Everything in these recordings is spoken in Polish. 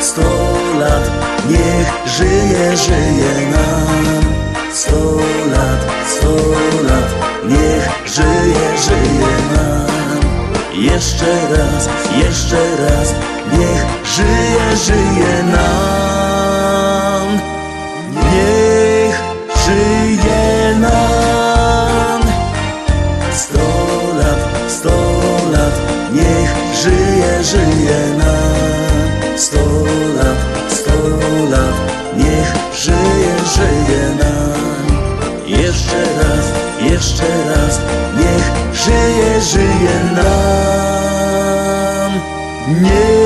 sto lat, niech żyje, żyje nam. Sto lat, sto lat, niech żyje, żyje nam. Jeszcze raz, jeszcze raz, niech żyje, żyje nam. Jeszcze raz, niech żyje, żyje nam. Niech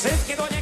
Wszystkie do niej.